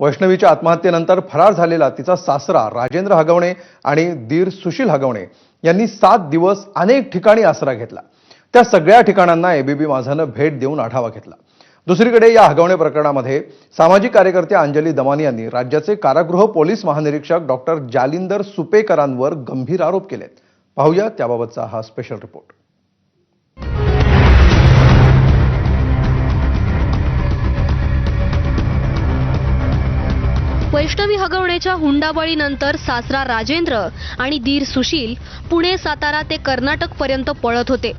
वैष्णवीच्या आत्महत्येनंतर फरार झालेला तिचा सासरा राजेंद्र हगवणे आणि दीर सुशील हगवणे यांनी सात दिवस अनेक ठिकाणी आसरा घेतला. त्या सगळ्या ठिकाणांना एबीबी माझानं भेट देऊन आढावा घेतला. दुसरीकडे या हगवणे प्रकरणामध्ये सामाजिक कार्यकर्त्या अंजली दमानी यांनी राज्याचे कारागृह पोलीस महानिरीक्षक डॉक्टर जालिंदर सुपेकरांवर गंभीर आरोप केलेत. पाहूया त्याबाबतचा हा स्पेशल रिपोर्ट वैष्णवी हगवण्याच्या हुंडाबळीनंतर सासरा राजेंद्र आणि दीर सुशील पुणे सातारा ते कर्नाटक पर्यंत पळत होते.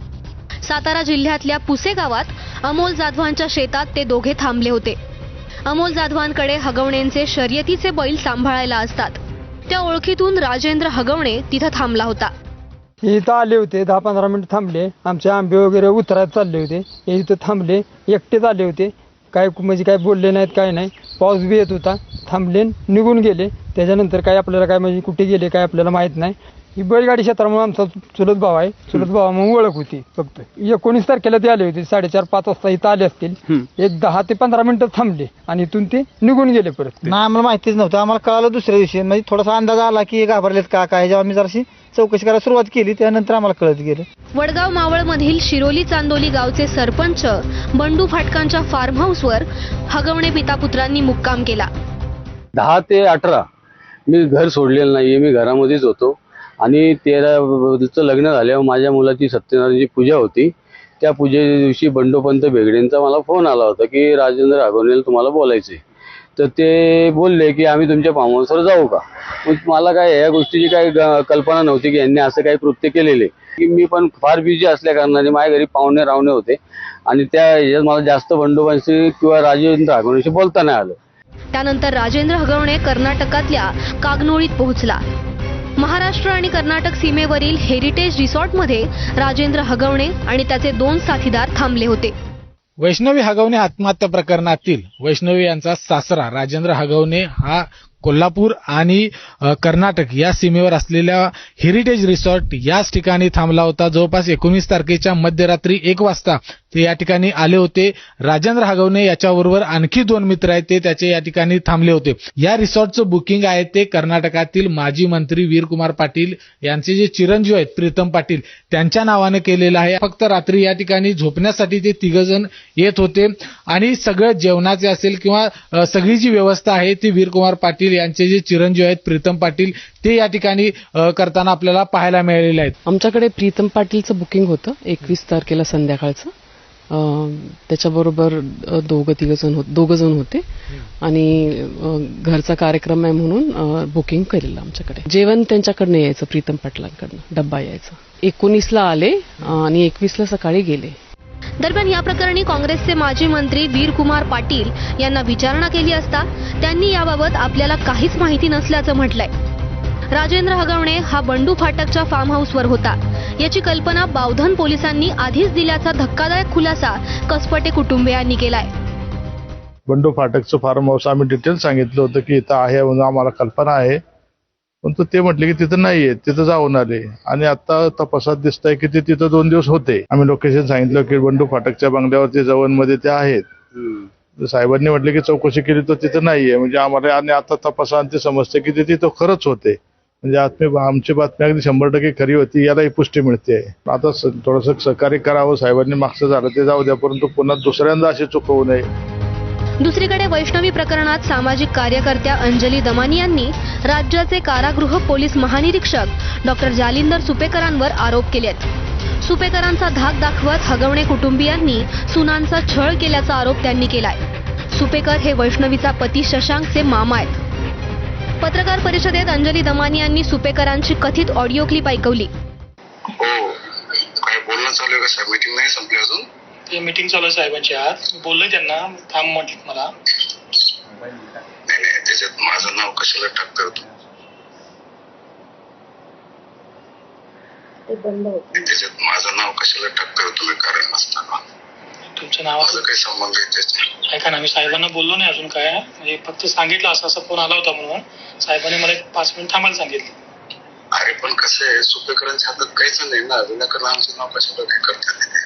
सातारा जिल्ह्यातल्या पुसे गावात अमोल जाधवांच्या शेतात ते दोघे थांबले होते. अमोल जाधवांकडे हगवणेंचे शर्यतीचे बैल सांभाळायला असतात. त्या ओळखीतून राजेंद्र हगवणे तिथं थांबला होता. इथं आले होते दहा पंधरा मिनिट थांबले. आमचे आंबे वगैरे उतरायला चालले होते. इथं थांबले एकटेच आले होते. काय म्हणजे काय बोलले नाहीत काय नाही. पाऊस बी येत होता थांबले निघून गेले. त्याच्यानंतर काय आपल्याला काय म्हणजे कुठे गेले काय आपल्याला माहीत नाही. ही बैलगाडी क्षेत्रामुळे आमचा चुलत भाव आहे. चुलत भावामुळे ओळख होती फक्त. एकोणीस तारखेला ते आले होते. साडेचार पाच वाजता इथं आले असतील. एक दहा ते पंधरा मिनिटं थांबले आणि इथून ते निघून गेले परत. नाही आम्हाला माहितीच नव्हतं. आम्हाला कळालं दुसऱ्या दिवशी. म्हणजे थोडासा अंदाज आला की घाबरलेत का काय? जेव्हा आम्ही जराशी चौकशी करायला सुरुवात केली त्यानंतर आम्हाला कळत गेलं. वडगाव मावळमधील शिरोली चांदोली गावचे सरपंच बंडू फाटकांच्या फार्म हाऊसवर हगवणे पिता पुत्रांनी मुक्काम केला. दहा ते अठरा. मी घर सोडलेलं नाहीये. मी घरामध्येच होतो. आणि तेराचं लग्न झाल्यावर माझ्या मुलाची सत्यनारायणची पूजा होती. त्या पूजेच्या दिवशी बंडोपंत बेगडेंचा मला फोन आला होता की राजेंद्र राघवनेला तुम्हाला बोलायचे तर ते बोलले की आम्ही तुमच्या फार्म जाऊ का? मग मला काय या गोष्टीची काही कल्पना नव्हती की यांनी असं काही कृत्य केलेले. की मी पण फार बिझी असल्या कारणाने माझ्या घरी पाहुणे रावणे होते. आणि त्या ह्याच्यात मला जास्त बंडोबांशी किंवा राजेंद्र राघवनेशी बोलता नाही आलं. त्यानंतर राजेंद्र हगवणे कर्नाटकातल्या कागनोळीत पोहोचला. महाराष्ट्र आणि कर्नाटक सीमेवरील हेरिटेज रिसॉर्टमध्ये राजेंद्र हगवणे आणि त्याचे दोन साथीदार थांबले होते. वैष्णवी हगवणे आत्महत्या प्रकरणातील वैष्णवी यांचा सासरा राजेंद्र हगवणे हा कोल्हापूर आणि कर्नाटक या सीमेवर असलेल्या हेरिटेज रिसॉर्ट याच ठिकाणी थांबला होता. जवळपास एकोणीस तारखेच्या मध्यरात्री एक वाजता ते या ठिकाणी आले होते. राजेंद्र हागवणे याच्याबरोबर आणखी दोन मित्र आहेत ते त्याचे या ठिकाणी थांबले होते. या रिसॉर्टचं बुकिंग आहे ते कर्नाटकातील माजी मंत्री वीरकुमार पाटील यांचे जे चिरंजीव आहेत प्रीतम पाटील त्यांच्या नावाने केलेलं आहे. फक्त रात्री या ठिकाणी झोपण्यासाठी ते तिघ जण येत होते. आणि सगळं जेवणाचे असेल किंवा सगळी जी व्यवस्था आहे ती वीरकुमार पाटील यांचे जे चिरंजीव आहेत प्रीतम पाटील ते या ठिकाणी करताना आपल्याला पाहायला मिळालेले आहेत. आमच्याकडे प्रीतम पाटीलचं बुकिंग होतं एकवीस तारखेला संध्याकाळचं. त्याच्याबरोबर दोघं तिघ जण होत दोघं जण होते. आणि घरचा कार्यक्रम आहे म्हणून बुकिंग केलेलं आमच्याकडे. जेवण त्यांच्याकडनं यायचं प्रीतम पाटलांकडनं डब्बा यायचा. एकोणीसला आले आणि एकवीसला सकाळी गेले. दरम्यान या प्रकरणी काँग्रेसचे माजी मंत्री वीरकुमार पाटील यांना विचारणा केली असता त्यांनी याबाबत आपल्याला काहीच माहिती नसल्याचं म्हटलंय. राजेंद्र हगवणे हा बंडू फाटकच्या फार्म हाऊसवर होता. याची कल्पना बावधन पोलिसांनी आधीच दिल्याचा धक्कादायक खुलासा कसपटे कुटुंबियांनी केलाय. बंडू फाटकचं फार्म हाऊस आम्ही डिटेल सांगितलं होतं की इथं आहे म्हणून आम्हाला कल्पना आहे. परंतु ते म्हटले की तिथं नाहीये तिथं जाऊन आले. आणि आता तपासात दिसत आहे की ते तिथं दोन दिवस होते. आम्ही लोकेशन सांगितलं की बंडू फाटकच्या बंगल्यावरती जवळमध्ये ते आहेत. तर साहेबांनी म्हटले की चौकशी केली तर तिथं नाहीये. म्हणजे आम्हाला आणि आता तपासात ते समजते की ते तिथं खरंच होते. म्हणजे आत्मी आमची बातमी अगदी शंभर टक्के खरी होती यालाही पुष्टी मिळते. आता थोडस सहकार्य करावं साहेबांनी मागचं झालं ते जाऊ द्या परंतु पुन्हा दुसऱ्यांदा अशी चूक होऊ नये. दुसरीकडे वैष्णवी प्रकरणात सामाजिक कार्यकर्त्या अंजली दमानी यांनी राज्याचे कारागृह पोलीस महानिरीक्षक डॉक्टर जालिंदर सुपेकरांवर आरोप केलेत. सुपेकरांचा धाक दाखवत हगवणे कुटुंबियांनी सुनांचा छळ केल्याचा आरोप त्यांनी केलाय. सुपेकर हे वैष्णवीचा पती शशांकचे मामा आहेत. पत्रकार परिषदेत अंजली दमानी यांनी सुपेकरांची कथित ऑडिओ क्लिप ऐकवली. हो काय बोलणं चालू आहे का साहेब? मीटिंग नाही संपली अजून? ते मीटिंग चालू आहे साहेबांची आज. बोललोय त्यांना. थांब म्हटलं मला. नाही नाही त्याच्यात माझं नाव कशाला टाकता तू त्याच्यात माझं नाव कशाला टाकता तुम्ही कारण नसताना. तुमच्या माझा नावाचं काही संबंध आहे त्याच्यात. ऐका ना मी साहेबांना बोललो नाही अजून काय. म्हणजे फक्त सांगितलं असं असा फोन आला होता म्हणून. साहेबांनी मला एक पाच मिनिट थांबायला सांगितलं. अरे पण कसं आहे सुपेकरांच्या हातात काहीच नाही ना. विनाकारण आमचं नाव कशाला काय करतात?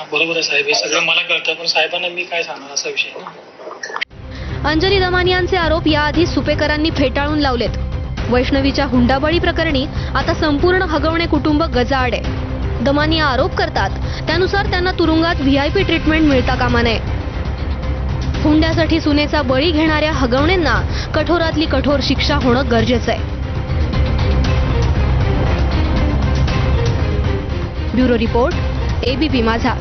हा बरोबर आहे साहेब हे सगळं मला कळतं पण साहेबांना मी काय सांगणार असा विषय आहे ना. अंजली दमानियांचे आरोप याआधी सुपेकरांनी फेटाळून लावलेत. वैष्णवीच्या हुंडाबळी प्रकरणी आता संपूर्ण हगवणे कुटुंब गजाआड. आहे दमानिया आरोप करतात त्यानुसार त्यांना तुरुंगात व्हीआयपी ट्रीटमेंट मिळता कामा नये. हुंड्यासाठी सुनेचा बळी घेणाऱ्या हगवणेंना कठोरातली कठोर शिक्षा होणं गरजेचं आहे. ब्युरो रिपोर्ट एबीपी माझा.